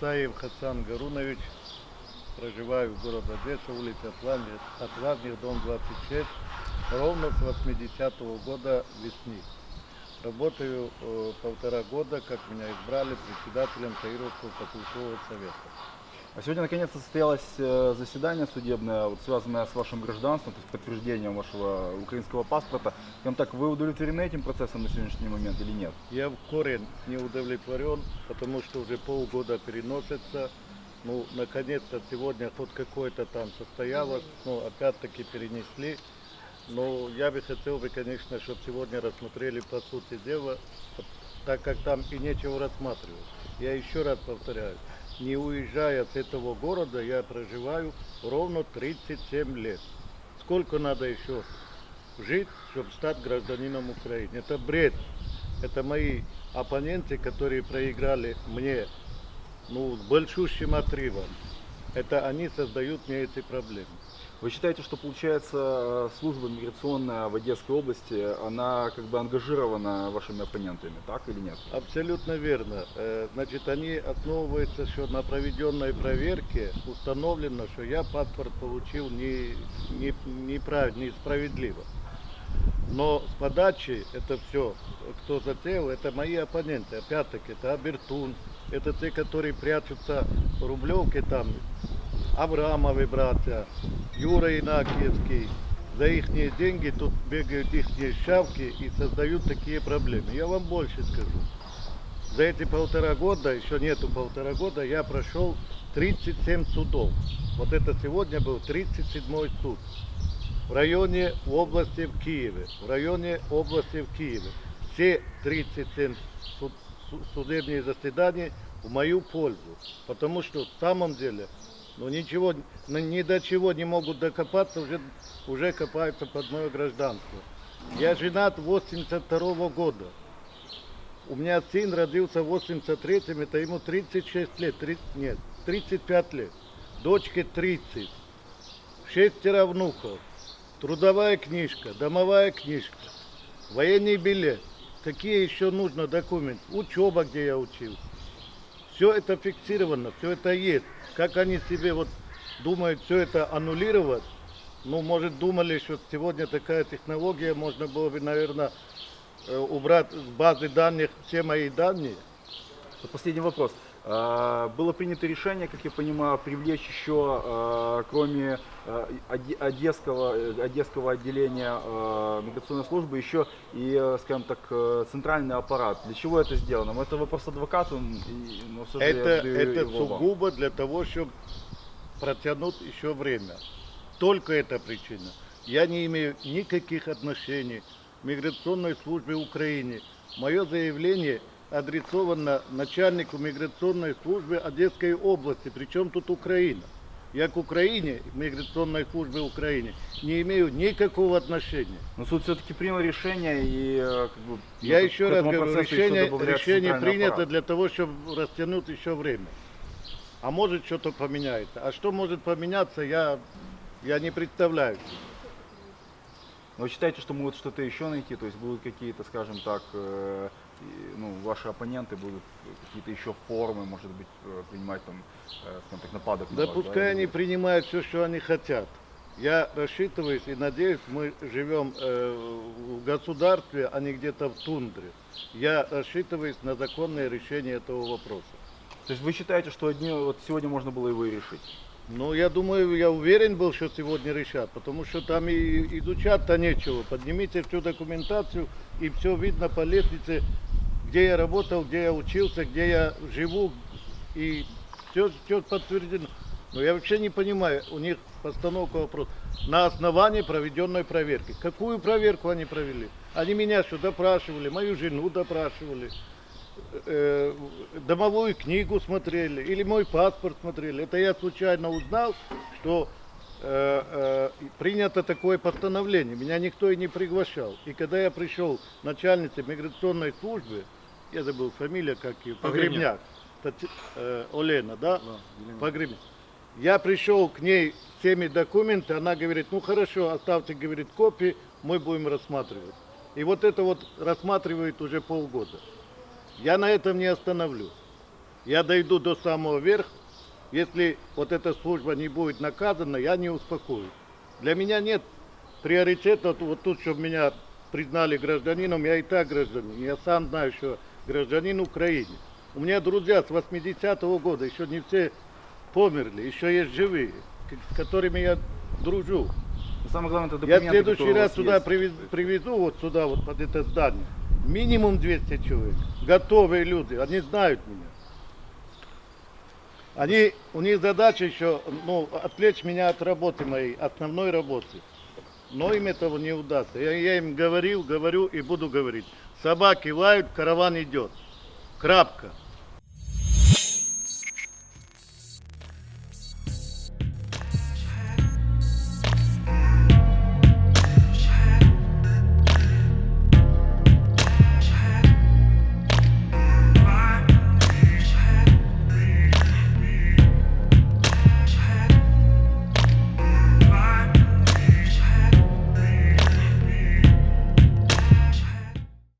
Исаев Хасан Гарунович. Проживаю в городе Одесса, улица Атлантик, Атлантик, дом 26. Ровно с 80-го года весны. Работаю э, полтора года, как меня избрали председателем Таировского поселкового совета. А сегодня наконец-то состоялось э, заседание судебное, вот, связанное с вашим гражданством, то есть подтверждением вашего украинского паспорта. Скажем так, вы удовлетворены этим процессом на сегодняшний момент или нет? Я в корень не удовлетворен, потому что уже полгода переносится. Ну, наконец-то сегодня хоть какое-то там состоялось, но опять-таки перенесли. Но я бы хотел бы, конечно, чтобы сегодня рассмотрели по сути дела, так как там и нечего рассматривать. Я еще раз повторяю, не уезжая с этого города, я проживаю ровно 37 лет. Сколько надо еще жить, чтобы стать гражданином Украины? Это бред. Это мои оппоненты, которые проиграли мне ну, большущим отрывом. Это они создают мне эти проблемы. Вы считаете, что получается э, служба миграционная в Одесской области, она как бы ангажирована вашими оппонентами, так или нет? Абсолютно верно. Э, Значит, они основываются, что на проведенной проверке установлено, что я паспорт получил не, не, неправильно, несправедливо. Но с подачи это все, кто затеял, это мои оппоненты. Опять-таки, это Абертун, это те, которые прячутся в Рублевке там, Авраамовы братья, Юра Инакиевский. За их деньги тут бегают их шавки и создают такие проблемы. Я вам больше скажу. За эти полтора года, еще нету полтора года, я прошел 37 судов. Вот это сегодня был 37 суд. В районе области в Киеве. В районе области в Киеве. Все 37 суд- су- судебные заседания в мою пользу. Потому что в самом деле, ну ничего, ну, ни до чего не могут докопаться, уже, уже копаются под мое гражданство. Я женат 82 года. У меня сын родился в 83-м, это ему 36 лет, 30, нет, 35 лет. Дочке 30, шестеро внуков, трудовая книжка, домовая книжка, военный билет. Какие еще нужно документы? Учеба, где я учился. Все это фиксировано, все это есть. Как они себе вот думают все это аннулировать, ну, может, думали, что сегодня такая технология, можно было бы, наверное, э, убрать с базы данных все мои данные. Вот Последний вопрос. А, Было принято решение, как я понимаю, привлечь еще, а, кроме а, оде- одесского, э, одесского отделения миграционной службы, еще и, э, скажем так, э, центральный аппарат. Для чего это сделано? Это вопрос адвокату, но все Это, это его вам. сугубо для того, чтобы протянуть еще время. Только эта причина. Я не имею никаких отношений к миграционной службе Украины. Мое заявление адресовано начальнику миграционной службы Одесской области, причем тут Украина. Я к Украине, миграционной службе Украины, не имею никакого отношения. Но суд все-таки принял решение и э, как бы, Я ну, еще раз говорю, решение, решение принято аппарат. для того, чтобы растянуть еще время. А может что-то поменяется. А что может поменяться, я, я не представляю. Но вы считаете, что могут что-то еще найти? То есть будут какие-то, скажем так, э, и, ну, ваши оппоненты будут какие-то еще формы, может быть, э, принимать там, э, скажем так, нападок на Да вас, пускай или- они принимают все, что они хотят. Я рассчитываюсь и надеюсь, мы живем э, в государстве, а не где-то в тундре. Я рассчитываюсь на законное решение этого вопроса. То есть вы считаете, что одни, вот сегодня можно было его и решить? Ну, я думаю, я уверен был, что сегодня решат, потому что там и изучать-то нечего. Поднимите всю документацию, и все видно по лестнице, где я работал, где я учился, где я живу, и все, все подтверждено. Но я вообще не понимаю, у них постановка вопроса. На основании проведенной проверки. Какую проверку они провели? Они меня что, допрашивали, мою жену допрашивали, э, домовую книгу смотрели или мой паспорт смотрели. Это я случайно узнал, что э, э, принято такое постановление. Меня никто и не приглашал. И когда я пришел начальнице миграционной службы, я забыл фамилия, как ее, Погребняк, Тати- э, Олена, да? Погребняк. Я пришел к ней с теми документами, она говорит, ну хорошо, оставьте, говорит, копии, мы будем рассматривать. И вот это вот рассматривают уже полгода. Я на этом не остановлюсь. Я дойду до самого верха. Если вот эта служба не будет наказана, я не успокоюсь. Для меня нет приоритета вот тут, чтобы меня признали гражданином. Я и так гражданин. Я сам знаю, что гражданин Украины. У меня друзья с 80-го года, еще не все померли, еще есть живые, с которыми я дружу. Самое главное, это Я документы, в следующий раз сюда есть. привез- привезу, вот сюда, вот под это здание. Минимум 200 человек. Готовые люди, они знают меня. Они, у них задача еще, ну, отвлечь меня от работы моей, основной работы. Но им этого не удастся. Я, я им говорил, говорю и буду говорить. Собаки лают, караван идет. Крапка.